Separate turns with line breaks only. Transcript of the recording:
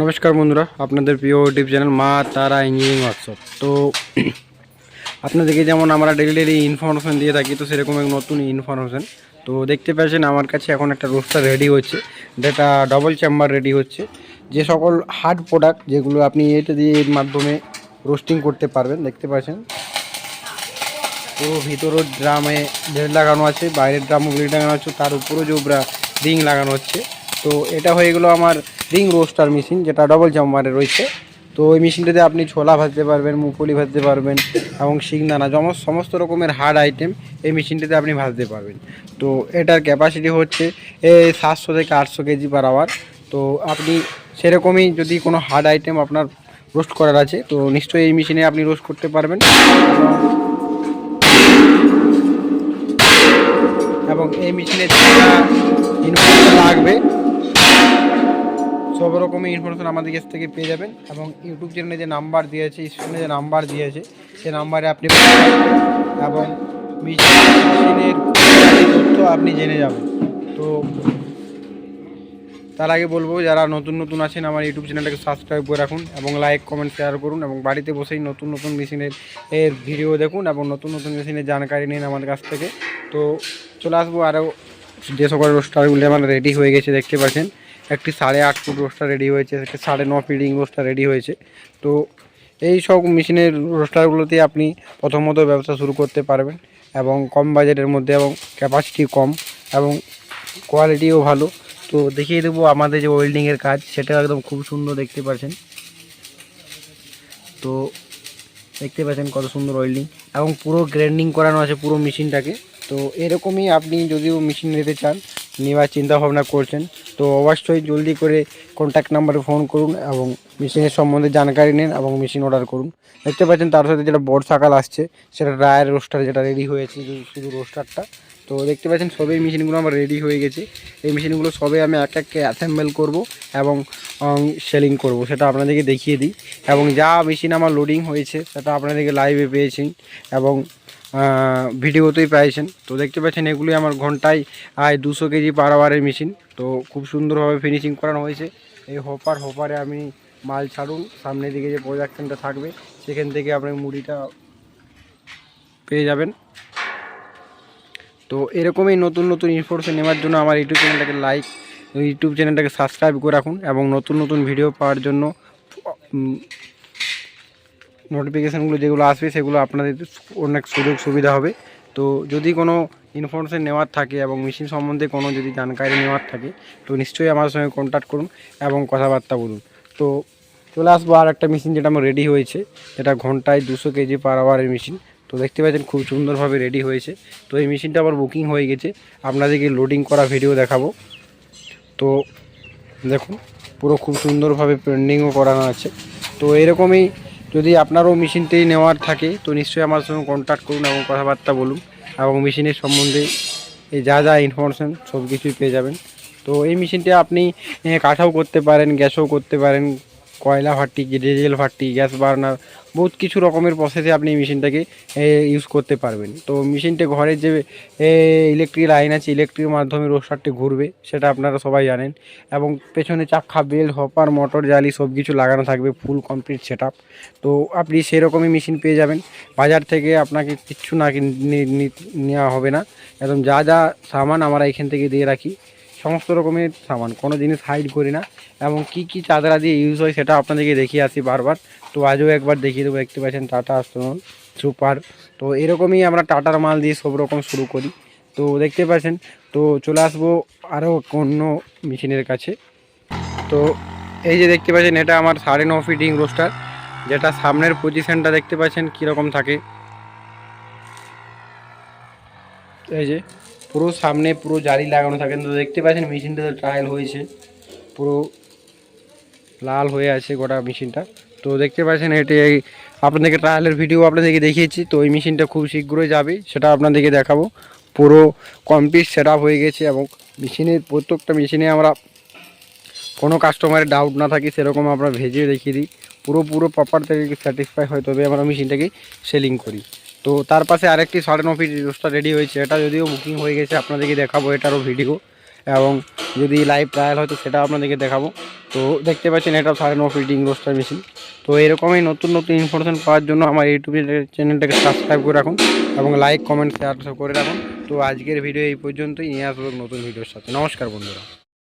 নমস্কার বন্ধুরা, আপনাদের প্রিয় ইউটিউব চ্যানেল মা তারা ইঞ্জিনিয়ারিং ওয়ার্কশপ তো আপনাদেরকে যেমন আমরা ডেলি ডেলি ইনফরমেশন দিয়ে থাকি, তো সেরকম এক নতুন ইনফরমেশন তো দেখতে পাচ্ছেন আমার কাছে এখন একটা রোস্টার রেডি হচ্ছে যেটা ডবল চেম্বার রেডি হচ্ছে। যে সকল হার্ড প্রোডাক্ট যেগুলো আপনি এটা দিয়ে এর মাধ্যমে রোস্টিং করতে পারবেন, দেখতে পাচ্ছেন। তো ভিতরের ড্রামে ব্লেড লাগানো আছে, বাইরের ড্রামও ব্লেড লাগানো আছে, তার উপরেও যে রিং লাগানো হচ্ছে। তো এটা হয়ে গেলো আমার রিং রোস্টার মেশিন, যেটা ডবল চাম্বারে রয়েছে। তো ওই মেশিনটাতে আপনি ছোলা ভাজতে পারবেন মুগফলি ভাজতে পারবেন এবং শিংদানা যেমন সমস্ত রকমের হার্ড আইটেম এই মেশিনটাতে আপনি ভাজতে পারবেন। তো এটার ক্যাপাসিটি হচ্ছে সাতশো থেকে আটশো কেজি পার আওয়ার তো আপনি সেরকমই যদি কোনো হার্ড আইটেম আপনার রোস্ট করার আছে, তো নিশ্চয়ই এই মেশিনে আপনি রোস্ট করতে পারবেন। এবং এই মেশিনে লাগবে সব রকমের ইনফরমেশন আমাদের কাছ থেকে পেয়ে যাবেন এবং ইউটিউব চ্যানেলে যে নাম্বার দিয়েছে স্ক্রিনে যে নাম্বার দিয়েছে সেই নাম্বারে আপনি এবং তথ্য আপনি জেনে যাবেন। তো তার আগে বলব, যারা নতুন নতুন আছেন, আমার ইউটিউব চ্যানেলটাকে সাবস্ক্রাইব করে রাখুন এবং লাইক কমেন্ট শেয়ার করুন এবং বাড়িতে বসেই নতুন নতুন মেশিনের এর ভিডিও দেখুন এবং নতুন নতুন মেশিনের জানকারি নিন আমাদের কাছ থেকে। তো চলে আসব আরও যে সকল রোস্টারগুলি আমার রেডি হয়ে গেছে, দেখতে পাচ্ছেন। একটি সাড়ে আট ফুট রোস্টার রেডি হয়েছে, একটি সাড়ে ন ফিডিং রোস্টার রেডি হয়েছে। তো এই সব মেশিনের রোস্টারগুলোতে আপনি প্রথমত ব্যবসা শুরু করতে পারবেন এবং কম বাজেটের মধ্যে এবং ক্যাপাসিটি কম এবং কোয়ালিটিও ভালো। তো দেখিয়ে দেবো আমাদের যে ওয়েল্ডিংয়ের কাজ, সেটা একদম খুব সুন্দর দেখতে পাচ্ছেন। তো দেখতে পাচ্ছেন কত সুন্দর ওয়েল্ডিং এবং পুরো গ্রাইন্ডিং করানো আছে পুরো মেশিনটাকে। তো এরকমই আপনি যদিও মেশিন নিতে চান, নেওয়ার চিন্তা ভাবনা করছেন তো অবশ্যই জলদি করে কন্ট্যাক্ট নাম্বারে ফোন করুন এবং মেশিনের সম্বন্ধে জানকারি নিন এবং মেশিন অর্ডার করুন। দেখতে পাচ্ছেন তার সাথে যেটা বর্ষাকাল আসছে, সেটা রায়ের রোস্টার যেটা রেডি হয়েছে, শুধু- রোস্টারটা তো দেখতে পাচ্ছেন সবই মেশিনগুলো আমার রেডি হয়ে গেছে। এই মেশিনগুলো সবে আমি এক এককে অ্যাসেম্বল করব এবং সেলিং করব, সেটা আপনাদেরকে দেখিয়ে দিই। এবং যা মেশিন আমার লোডিং হয়েছে, সেটা আপনাদেরকে লাইভে পেয়েছি। এবং ভিডিওতেই পেয়েছেন তো দেখতে পাচ্ছেন এগুলি আমার ঘন্টায় আয় দুশো কেজি পার আওয়ারের মেশিন তো খুব সুন্দরভাবে ফিনিশিং করানো হয়েছে। এই হোপার হোপারে আমি মাল ছাড়ুন। সামনের দিকে যে প্রোডাকশনটা থাকবে, সেখান থেকে আপনি মুড়িটা পেয়ে যাবেন। তো এরকমই নতুন নতুন ইনফরমেশন নেওয়ার জন্য আমার ইউটিউব চ্যানেলটাকে লাইক ইউটিউব চ্যানেলটাকে সাবস্ক্রাইব করে রাখুন এবং নতুন নতুন ভিডিও পাওয়ার জন্য নোটিফিকেশানগুলো যেগুলো আসবে, সেগুলো আপনাদের অনেক সুযোগ সুবিধা হবে। তো যদি কোনো ইনফরমেশান নেওয়ার থাকে এবং মেশিন সম্বন্ধে কোনো যদি জানকারি নেওয়ার থাকে, তো নিশ্চয়ই আমার সঙ্গে কন্ট্যাক্ট করুন এবং কথাবার্তা বলুন। তো চলে আসব আর একটা মেশিন যেটা আমার রেডি হয়েছে, যেটা ঘন্টায় দুশো কেজি পার আওয়ারের মেশিন তো দেখতে পাচ্ছেন খুব সুন্দরভাবে রেডি হয়েছে। তো এই মেশিনটা আবার বুকিং হয়ে গেছে। আপনাদেরকে লোডিং করা ভিডিও দেখাবো। তো দেখুন, পুরো খুব সুন্দরভাবে পেন্ডিংও করানো আছে। তো এরকমই যদি আপনারও মেশিনটি নেওয়ার থাকে, তো নিশ্চয়ই আমার সঙ্গে কন্ট্যাক্ট করুন এবং কথাবার্তা বলুন এবং মেশিনের সম্বন্ধে এই যা যা ইনফরমেশান সব কিছুই পেয়ে যাবেন। তো এই মেশিনটি আপনি কাঠাও করতে পারেন, গ্যাসও করতে পারেন কয়লা ভাট্টি ডিজেল ভাট্টি গ্যাস বার্নার, বহুত কিছু রকমের প্রসেসে আপনি এই মেশিনটাকে ইউজ করতে পারবেন। তো মেশিনটা ঘরের যে ইলেকট্রিক লাইন আছে ইলেকট্রিকের মাধ্যমে রোস্টারটি ঘুরবে, সেটা আপনারা সবাই জানেন। এবং পেছনে চাক্কা বেল হপার মোটর জালি সব কিছু লাগানো থাকবে ফুল কমপ্লিট সেট তো আপনি সেরকমই মেশিন পেয়ে যাবেন। বাজার থেকে আপনাকে কিচ্ছু নি- নেওয়া হবে না। একদম যা যা সামান আমরা এখান থেকে দিয়ে রাখি। সমস্ত রকমের সামান, কোনো জিনিস হাইড করি না। এবং কি কি চাদরা দিয়ে ইউজ হয় সেটা আপনাদেরকে দেখিয়ে আসি বারবার। তো আজও একবার দেখিয়ে দেবো, দেখতে পাচ্ছেন টাটা আস্তরণ সুপার তো এরকমই আমরা টাটার মাল দিয়ে সব রকম শুরু করি। তো দেখতে পাচ্ছেন, তো চলে আসব আরও অন্য মেশিনের কাছে। তো এই যে দেখতে পাচ্ছেন, এটা আমার সাড়ে ন ফিটিং রোস্টার যেটা সামনের পজিশনটা দেখতে পাচ্ছেন কীরকম থাকে। এই যে পুরো সামনে পুরো জারি লাগানো থাকে। তো দেখতে পাচ্ছেন মেশিনটাতে ট্রায়াল হয়েছে। পুরো লাল হয়ে আছে গোটা মেশিনটা। তো দেখতে পাচ্ছেন, এটি আপনাদেরকে ট্রায়ালের ভিডিও আপনাদেরকে দেখিয়েছি। তো এই মেশিনটা খুব শীঘ্রই যাবে, সেটা আপনাদেরকে দেখাবো। পুরো কমপ্লিট সেট হয়ে গেছে এবং মেশিনের প্রত্যেকটা মেশিনে আমরা কোনো কাস্টমারের ডাউট না থাকে, সেরকম আমরা ভেজে দেখিয়ে দিই। পুরো পুরো প্রপার থেকে স্যাটিসফাই হয় তবে আমরা মেশিনটাকে সেলিং করি। তো তার পাশে আরেকটি সাড়ে ন ফিট রোস্টার রেডি হয়েছে। এটা যদিও বুকিং হয়ে গেছে, আপনাদেরকে দেখাবো এটারও ভিডিও এবং যদি লাইভ ট্রায়াল হয় তো সেটাও আপনাদেরকে দেখাবো। তো দেখতে পাচ্ছেন এটা সাড়ে ন ফিটিং রোস্টার মেশিন তো এরকমই নতুন নতুন ইনফরমেশন পাওয়ার জন্য আমার ইউটিউব চ্যানেলটাকে সাবস্ক্রাইব করে রাখুন এবং লাইক কমেন্ট শেয়ার করে রাখুন। তো আজকের ভিডিও এই পর্যন্তই। নিয়ে আসব নতুন ভিডিওর সাথে। নমস্কার বন্ধুরা।